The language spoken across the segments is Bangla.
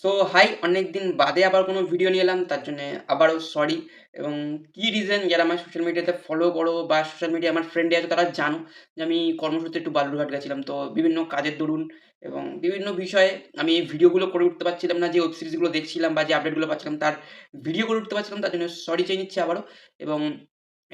সো হাই অনেক দিন বাদে আবার কোনো ভিডিও নিয়ে এলাম, তার জন্যে আবারও সরি এবং কী রিজন যারা আমার সোশ্যাল মিডিয়াতে ফলো করো বা সোশ্যাল মিডিয়া আমার ফ্রেন্ডে আছে তারা জানো যে আমি কর্মসূত্রে একটু বালুরঘাট গেছিলাম। তো বিভিন্ন কাজের দরুন এবং বিভিন্ন বিষয়ে আমি এই ভিডিওগুলো করে উঠতে পারছিলাম না, যে ওয়েব সিরিজগুলো দেখছিলাম বা যে আপডেটগুলো পাচ্ছিলাম, তার ভিডিও করে উঠতে পারছিলাম, তার জন্য সরি চেয়ে নিচ্ছি আবারও এবং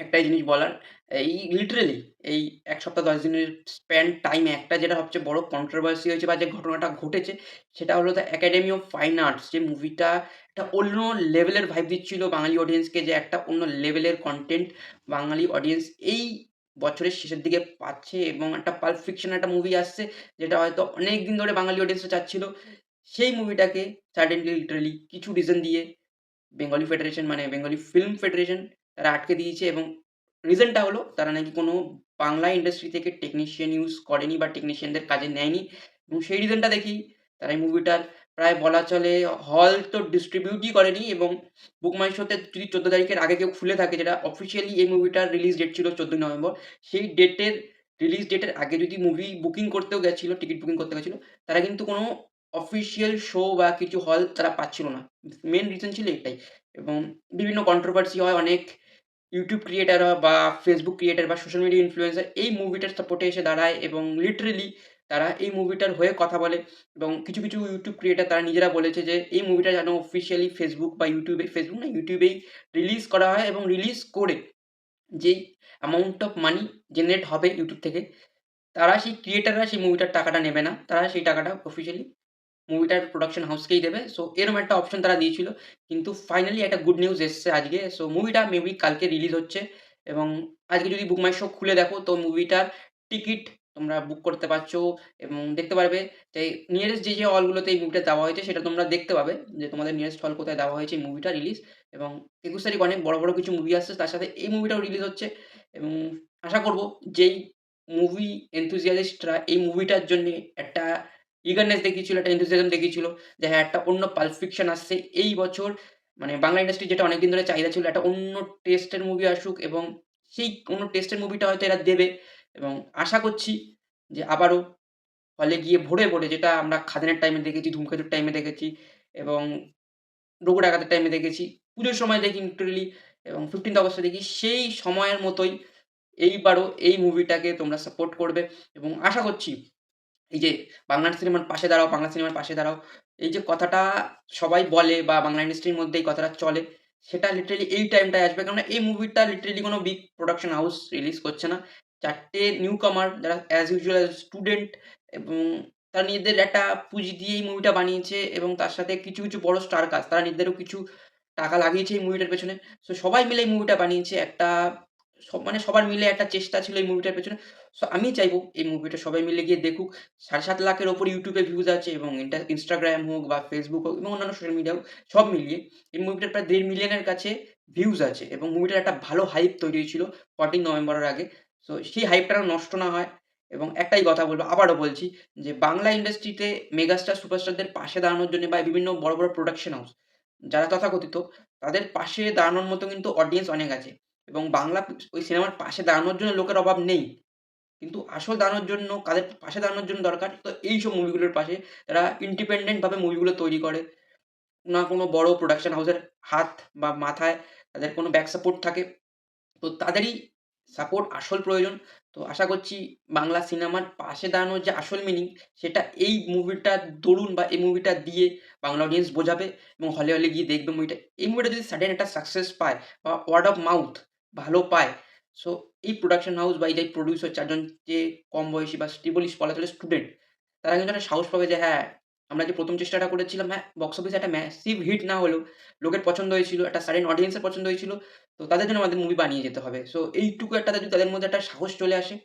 একটাই জিনিস বলার, এই লিটারেলি এই এক সপ্তাহ ১০ দিনের স্প্যান টাইমে একটা যেটা সবচেয়ে বড় কন্ট্রোভার্সি হয়েছে বা যে ঘটনাটা ঘটেছে, সেটা হলো the academy of fine arts যে মুভিটা একটা অন্য লেভেলের ভাইব দিচ্ছিল বাঙালি অডিয়েন্সকে যে একটা অন্য লেভেলের কন্টেন্ট বাঙালি অডিয়েন্স এই বছরের শেষের দিকে পাচ্ছে এবং একটা পাল্প ফিকশন একটা মুভি আসছে, যেটা হয়তো অনেক দিন ধরে বাঙালি অডিয়েন্সরা চাচ্ছিল। সেই মুভিটাকে সাডেনলি লিটারেলি কিছু রিজন দিয়ে বেঙ্গলি ফেডারেশন মানে বেঙ্গলি ফিল্ম ফেডারেশন তারা আটকে দিয়েছে এবং রিজনটা হলো তারা নাকি কোনো বাংলা ইন্ডাস্ট্রি থেকে টেকনিশিয়ান ইউজ করেনি বা টেকনিশিয়ানদের কাজে নেয়নি। এবং সেই রিজনটা দেখি তারা এই মুভিটার প্রায় বলা চলে হল তো ডিস্ট্রিবিউটই করেনি এবং বুক মাই শোতে যদি চোদ্দ তারিখের আগে কেউ খুলে থাকে যেটা অফিসিয়ালি এই মুভিটার রিলিজ ডেট ছিল চোদ্দোই নভেম্বর, সেই ডেটের রিলিজ ডেটের আগে যদি মুভি বুকিং করতেও গেছিল টিকিট বুকিং করতে গেছিল, তারা কিন্তু কোনো অফিসিয়াল শো বা কিছু হল তারা পাচ্ছিল না। মেন রিজন ছিল এটাই এবং বিভিন্ন কন্ট্রোভার্সি হয়, অনেক ইউটিউব ক্রিয়েটাররা বা ফেসবুক ক্রিয়েটার বা সোশ্যাল মিডিয়া ইনফ্লুয়েন্সার এই মুভিটার সাপোর্টে এসে দাঁড়ায় এবং লিটারেলি তারা এই মুভিটার হয়ে কথা বলে এবং কিছু কিছু ইউটিউব ক্রিয়েটার তারা নিজেরা বলেছে যে এই মুভিটা যেন অফিসিয়ালি ফেসবুক বা ইউটিউবে ফেসবুক না ইউটিউবেই রিলিজ করা হয় এবং রিলিজ করে যেই অ্যামাউন্ট অফ মানি জেনারেট হবে ইউটিউব থেকে, তারা সেই ক্রিয়েটাররা সেই মুভিটার টাকাটা নেবে না। তারা সেই টাকাটা অফিসিয়ালি মুভিটার প্রোডাকশন হাউসকেই দেবে। সো এরকম একটা অপশন তারা দিয়েছিল। কিন্তু ফাইনালি একটা গুড নিউজ এসছে আজকে। সো মুভিটা মেবি কালকে রিলিজ হচ্ছে এবং আজকে যদি বুক মাই শো খুলে দেখো তো মুভিটার টিকিট তোমরা বুক করতে পারছ এবং দেখতে পারবে যে নিয়ারেস্ট যে, যে হলগুলোতে এই মুভিটা দেওয়া হয়েছে সেটা তোমরা দেখতে পাবে যে তোমাদের নিয়ারেস্ট হল কোথায় দেওয়া হয়েছে এই মুভিটা রিলিজ এবং ২১ তারিখ অনেক বড়, বড় কিছু মুভি আসছে তার সাথে এই মুভিটাও রিলিজ হচ্ছে এবং আশা করব যেই মুভি enthusiast রা এই মুভিটার জন্যে একটা ইগারনেস দেখিয়েছিল, একটা enthusiasm দেখিয়েছিল যে হ্যাঁ, একটা অন্য পাল্প ফিকশন আসছে এই বছর। মানে বাংলা ইন্ডাস্ট্রি যেটা অনেকদিন ধরে চাহিদা ছিল একটা অন্য টেস্টের মুভি আসুক এবং সেই অন্য টেস্টের মুভিটা হয়তো এরা দেবে এবং আশা করছি যে আবারও হলে গিয়ে ভোরে, ভোরে যেটা আমরা খাদানের টাইমে দেখেছি, ধূমকেতুর টাইমে দেখেছি এবং রঘু ডাকাতের টাইমে দেখেছি। পুজোর সময় দেখি লিটারেলি এবং 15th অগস্টে দেখি সেই সময়ের মতোই এইবারও এই মুভিটাকে তোমরা সাপোর্ট করবে এবং আশা করছি এই যে বাংলা সিনেমার পাশে দাঁড়াও, বাংলা সিনেমার পাশে দাঁড়াও। এই যে কথাটা সবাই বলে বা বাংলা ইন্ডাস্ট্রির মধ্যে এই কথাটা চলে, সেটা লিটারেলি এই টাইমটায় আসবে। কেননা এই মুভিটা লিটারেলি কোনো বিগ প্রোডাকশন হাউস রিলিজ করছে না। চারটে নিউ কামার যারা অ্যাজ ইউজুয়াল অ্যাজ স্টুডেন্ট এবং তারা নিজেদের একটা পুঁজি দিয়ে এই মুভিটা বানিয়েছে এবং তার সাথে কিছু, কিছু বড় স্টার কাজ তারা নিজেদেরও কিছু টাকা লাগিয়েছে এই মুভিটার পেছনে। সো সবাই মিলে এই মুভিটা বানিয়েছে। একটা সব মানে সবার মিলে একটা চেষ্টা ছিল এই মুভিটার পেছনে। সো আমি চাইব এই মুভিটা সবাই মিলে গিয়ে দেখুক। ৭.৫ লাখের ওপর ইউটিউবে ভিউজ আছে এবং Instagram হোক বা ফেসবুক হোক এবং অন্যান্য সোশ্যাল মিডিয়া হোক সব মিলিয়ে এই মুভিটার প্রায় দেড় মিলিয়নের কাছে ভিউজ আছে এবং মুভিটার একটা ভালো হাইপ তৈরি হয়েছিল 14 নভেম্বরের আগে। সো সেই হাইপটা নষ্ট না হয় এবং একটাই কথা বলব আবারও বলছি যে বাংলা ইন্ডাস্ট্রিতে মেগাস্টার সুপারস্টারদের পাশে দাঁড়ানোর জন্য বা বিভিন্ন বড়, বড় প্রোডাকশন হাউস যারা তথাকথিত তাদের পাশে দাঁড়ানোর মতো কিন্তু অডিয়েন্স অনেক আছে এবং বাংলা ওই সিনেমার পাশে দাঁড়ানোর জন্য লোকের অভাব নেই। কিন্তু আসল দাঁড়ানোর জন্য কাদের পাশে দাঁড়ানোর জন্য দরকার তো এইসব মুভিগুলোর পাশে তারা ইন্ডিপেন্ডেন্ট ভাবে মুভিগুলো তৈরি করে। না কোনো বড় প্রোডাকশন হাউসের হাত বা মাথায় তাদের কোনো ব্যাক সাপোর্ট থাকে। তো তাদেরই সাপোর্ট আসল প্রয়োজন। তো আশা করছি বাংলা সিনেমার পাশে দাঁড়ানোর যে আসল মিনিং সেটা এই মুভিটার দরুন বা এই মুভিটা দিয়ে বাংলা অডিয়েন্স বোঝাবে এবং হলে, হলে গিয়ে দেখবে মুভিটা। এই মুভিটা যদি সাডেন একটা সাকসেস পায় বা ওয়ার্ড অফ মাউথ ভালো পায়, সো এই প্রোডাকশন হাউস বা এই যে প্রোডিউসার ৪ জন যে কম বয়সী বা স্টি বলিস বলা চলে স্টুডেন্ট, তারা কিন্তু একটা সাহস পাবে যে হ্যাঁ, আমরা যে প্রথম চেষ্টাটা করেছিলাম হ্যাঁ, বক্স অফিসে একটা ম্যাসিভ হিট না হলেও লোকের পছন্দ হয়েছিল, একটা সাডেন অডিয়েন্সের পছন্দ হয়েছিল। তো তাদের জন্য আমাদের মুভি বানিয়ে যেতে হবে। সো এইটুকু একটা যদি তাদের মধ্যে একটা সাহস চলে আসে,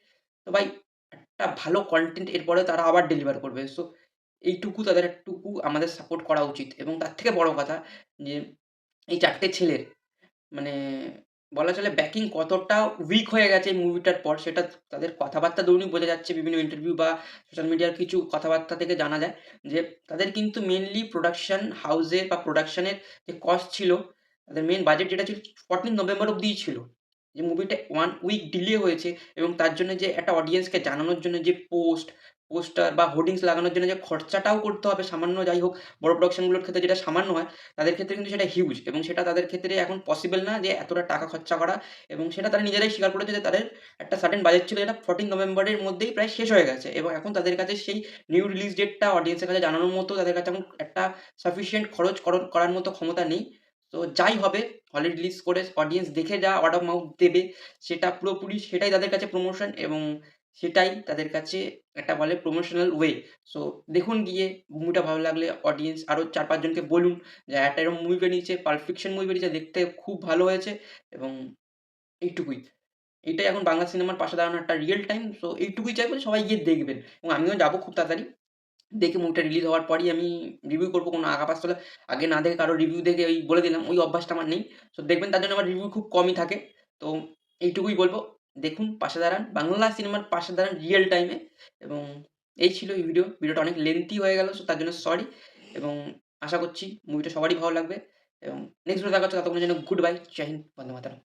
তো ভাই একটা ভালো কন্টেন্ট এরপরে তারা আবার ডেলিভার করবে। সো এইটুকু তাদের একটুকু আমাদের সাপোর্ট করা উচিত এবং তার থেকে বড় কথা যে এই চারটে ছেলের মানে বলা চলে ব্যাকিং কতটা উইক হয়ে গেছে এই মুভিটার পর, সেটা তাদের কথাবার্তা দরুনই বোঝা যাচ্ছে, বিভিন্ন ইন্টারভিউ বা সোশ্যাল মিডিয়ার কিছু কথাবার্তা থেকে জানা যায় যে তাদের কিন্তু মেনলি প্রোডাকশন হাউসের বা প্রোডাকশনের যে কস্ট ছিল, তাদের মেন বাজেট যেটা ছিল 14 নভেম্বর অব্দিই ছিল। যে মুভিটা ওয়ান উইক ডিলে হয়েছে এবং তার জন্য যে একটা অডিয়েন্সকে জানানোর জন্য যে পোস্ট পোস্টার বা হোর্ডিংস লাগানোর জন্য যে খরচাটাও করতে হবে সামান্য যাই হোক, বড় প্রোডাকশনগুলোর ক্ষেত্রে যেটা সামান্য হয়, তাদের ক্ষেত্রে কিন্তু সেটা হিউজ এবং সেটা তাদের ক্ষেত্রে এখন পসিবল না যে এতটা টাকা খরচা করা এবং সেটা তারা নিজেরাই স্বীকার করেছে যে তাদের একটা সার্টেন বাজেট ছিল যেটা ফোরটিন নভেম্বরের মধ্যেই প্রায় শেষ হয়ে গেছে এবং এখন তাদের কাছে সেই নিউ রিলিজ ডেটটা অডিয়েন্সের কাছে জানানোর মতো তাদের কাছে এখন একটা সাফিসিয়েন্ট খরচ করার মতো ক্ষমতা নেই। তো যাই হবে, হলে রিলিজ করে অডিয়েন্স দেখে যা ওয়ার্ড অফ মাউথ দেবে, সেটা পুরোপুরি সেটাই তাদের কাছে প্রমোশন এবং সেটাই তাদের কাছে একটা বলে প্রমোশনাল ওয়ে সো দেখুন গিয়ে মুভিটা ভালো লাগলে অডিয়েন্স আরও চার পাঁচজনকে বলুন যে, একটা এরকম মুভি বেরিয়েছে পারফেকশন মুভি বেরিয়েছে, দেখতে খুব ভালো হয়েছে। এবং এইটুকুই। এটাই এখন বাংলা সিনেমার পাশে দাঁড়ানো একটা রিয়েল টাইম সো এইটুকুই চাইব সবাই গিয়ে দেখবেন। এবং আমিও যাব খুব তাড়াতাড়ি। দেখে মুভিটা রিলিজ হওয়ার পরই আমি রিভিউ করব কোনো আগা পাশতলা আগে না দেখে কারও রিভিউ দেখে ওই বলে দিলাম, ওই অভ্যাসটা আমার নেই। সো দেখবেন তার জন্য আমার রিভিউ খুব কমই থাকে। তো এইটুকুই বলব। দেখুন, পাশে দাঁড়ান। বাংলা সিনেমার পাশে দাঁড়ান রিয়েল টাইমে এবং এই ছিল এই ভিডিও ভিডিওটা অনেক লেন্থি হয়ে গেল সো তার জন্য সরি এবং আশা করছি মুভিটা সবারই ভালো লাগবে। এবং নেক্সট ভিডিও দেখা হচ্ছে, ততক্ষণের জন্য গুড বাই জয় হিন্দ, বন্দে মাতারম।